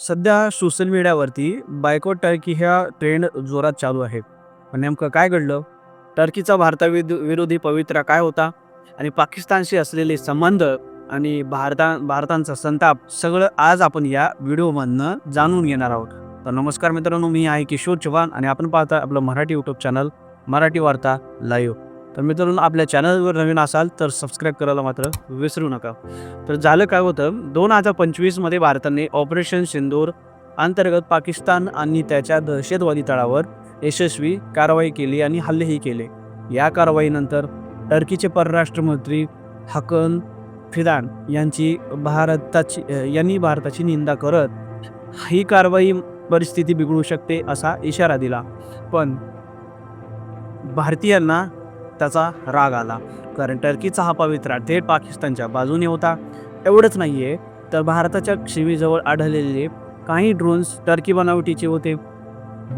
सध्या सोशल मीडियावरती बायको टर्की ह्या ट्रेंड जोरात चालू आहे. पण नेमकं काय घडलं? टर्कीचा भारताविद विरोधी पवित्रा काय होता? आणि पाकिस्तानशी असलेले संबंध आणि भारता भारतांचा संताप सगळं आज आपण या व्हिडिओमधनं जाणून घेणार आहोत. तर नमस्कार मित्रांनो मी आहे किशोर चव्हाण आणि आपण पाहता आपलं मराठी यूट्यूब चॅनल मराठी वार्ता लाईव्ह तर मित्रांनो आपल्या चॅनलवर नवीन असाल तर सबस्क्राईब करायला मात्र विसरू नका. तर झालं काय होतं दोन हजार पंचवीसमध्ये भारताने ऑपरेशन सिंदूर अंतर्गत पाकिस्तान आणि त्याच्या दहशतवादी तळावर यशस्वी कारवाई केली आणि हल्लेही केले. या कारवाईनंतर टर्कीचे परराष्ट्र मंत्री हकन फिदान यांची भारताची यांनी भारताची निंदा करत ही कारवाई परिस्थिती बिघडू शकते असा इशारा दिला. पण भारतीयांना त्याचा राग आला. कारण टर्कीचा हा पवित्रा थेट पाकिस्तानच्या बाजूने होता. एवढंच नाही आहे तर भारताच्या सीमेजवळ आढळलेले काही ड्रोन्स टर्की बनावटीचे होते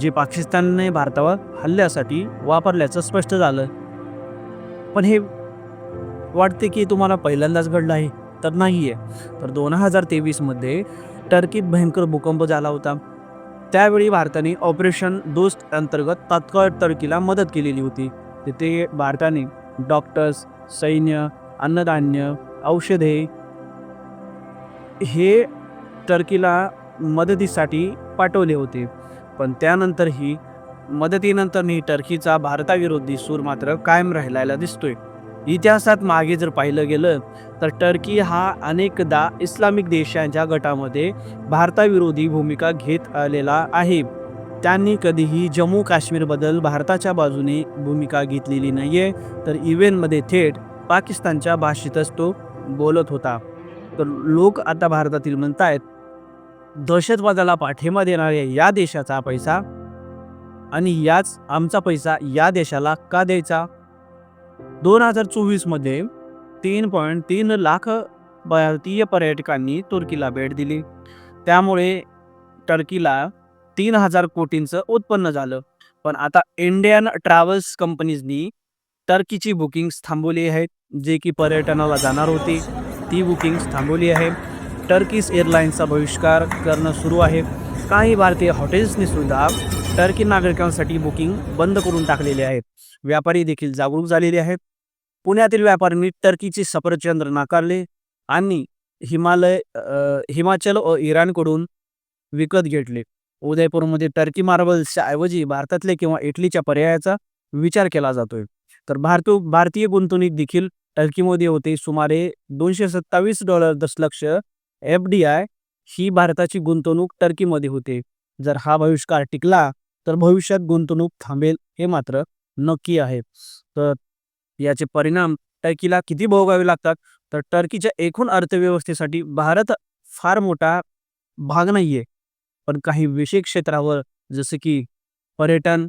जे पाकिस्तानने भारतावर हल्ल्यासाठी वापरल्याचं स्पष्ट झालं. पण हे वाटते की तुम्हाला पहिल्यांदाच घडलं आहे तर नाही आहे तर दोन हजार तेवीसमध्ये टर्कीत भयंकर भूकंप झाला होता. त्यावेळी भारताने ऑपरेशन दोस्त अंतर्गत तात्काळ टर्कीला मदत केलेली होती. तिथे भारताने डॉक्टर्स सैन्य अन्नधान्य औषधे हे टर्कीला मदतीसाठी पाठवले होते. पण त्यानंतरही मदतीनंतरही टर्कीचा भारताविरोधी सूर मात्र कायम राहिलेला दिसतोय. इतिहासात मागे जर पाहिलं गेलं तर टर्की हा अनेकदा इस्लामिक देशांच्या गटामध्ये भारताविरोधी भूमिका घेत आलेला आहे. त्यांनी कधीही जम्मू काश्मीरबद्दल भारताच्या बाजूने भूमिका घेतलेली नाही आहे तर इव्हेनमध्ये थेट पाकिस्तानच्या भाषेतच तो बोलत होता. तर लोक आता भारतातील म्हणत आहेत दहशतवादाला पाठिंबा देणाऱ्या या देशाचा पैसा आणि याच आमचा पैसा या देशाला का द्यायचा? दोन हजार चोवीसमध्ये तीन पॉईंट तीन लाख भारतीय पर्यटकांनी तुर्कीला भेट दिली. त्यामुळे टर्कीला तीन हजार कोटींचं उत्पन्न झालं. पण आता इंडियन ट्रॅव्हल्स कंपनीजनी टर्कीची बुकिंग्स थांबवली आहेत जे की पर्यटनाला जाणार होती. ती बुकिंग्स थांबवली आहे. टर्कीस एअरलाईन्सचा बहिष्कार करणं सुरू आहे. काही भारतीय हॉटेल्सनी सुद्धा टर्की नागरिकांसाठी बुकिंग बंद करून टाकलेले आहेत. व्यापारी देखील जागरूक झालेले आहेत. पुण्यातील व्यापाऱ्यांनी टर्कीचे सफरचंद नाकारले आणि हिमालय हिमाचल व इराणकडून विकत घेतले. उदयपूरमध्ये टर्की मार्बल्सच्या ऐवजी भारतातले किंवा इटलीच्या पर्यायाचा विचार केला जातोय. तर भारत भारतीय गुंतवणूक देखील टर्कीमध्ये होते. सुमारे दोनशे सत्तावीस डॉलर दशलक्ष एफ डी आय ही भारताची गुंतवणूक टर्कीमध्ये होते. जर हा बहिष्कार टिकला तर भविष्यात गुंतवणूक थांबेल हे मात्र नक्की आहे. तर याचे परिणाम टर्कीला किती भोगावे लागतात? तर टर्कीच्या एकूण अर्थव्यवस्थेसाठी भारत फार मोठा भाग नाहीये. पण काही विशेष क्षेत्रावर जसं की पर्यटन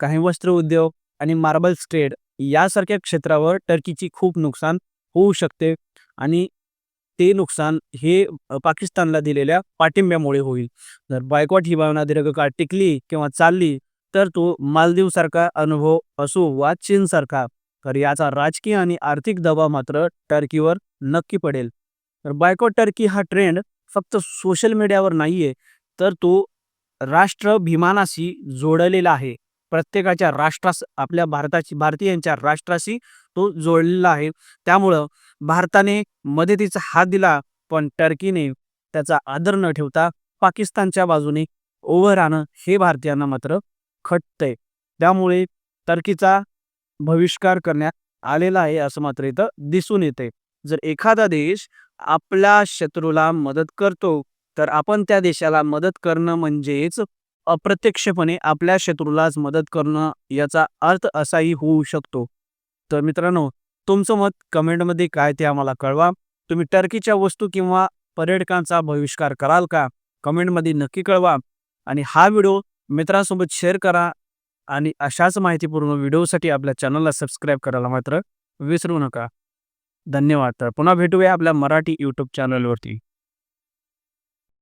काही वस्त्र उद्योग आणि मार्बल ट्रेड यासारख्या क्षेत्रावर टर्कीची खूप नुकसान होऊ शकते आणि ते नुकसान हे पाकिस्तानला दिलेल्या पाठिंब्यामुळे होईल. जर बायकॉट ही भावना दीर्घकाळ टिकली किंवा चालली तर तो मालदीवसारखा अनुभव असो वा चीनसारखा तर याचा राजकीय आणि आर्थिक दबाव मात्र टर्कीवर नक्की पडेल. तर बायकॉट टर्की हा ट्रेंड फक्त सोशल मीडियावर नाही आहे तर तो राष्ट्राभिमानाशी जोडलेला आहे. प्रत्येकाच्या राष्ट्रास आपल्या भारताची भारतीयांच्या राष्ट्राशी तो जोडलेला आहे. त्यामुळं भारताने मदतीचा हात दिला पण टर्कीने त्याचा आदर न ठेवता पाकिस्तानच्या बाजूने उभं राहणं हे भारतीयांना मात्र खटतंय. त्यामुळे टर्कीचा बहिष्कार करण्यात आलेला आहे असं मात्र इथं दिसून येते जर एखादा देश आपल्या शत्रूला मदत करतो तर आपण त्या देशाला मदत करणं म्हणजेच अप्रत्यक्षपणे आपल्या शत्रूलाच मदत करणं याचा अर्थ असाही होऊ शकतो. तर मित्रांनो तुमचं मत कमेंटमध्ये काय ते आम्हाला कळवा. तुम्ही टर्कीच्या वस्तू किंवा पर्यटकांचा बहिष्कार कराल का? कमेंटमध्ये नक्की कळवा. आणि हा व्हिडिओ मित्रांसोबत शेअर करा. आणि अशाच माहितीपूर्ण व्हिडिओसाठी आपल्या चॅनलला सबस्क्राईब करायला मात्र विसरू नका. धन्यवाद. तर पुन्हा भेटूया आपल्या मराठी यूट्यूब चॅनलवरती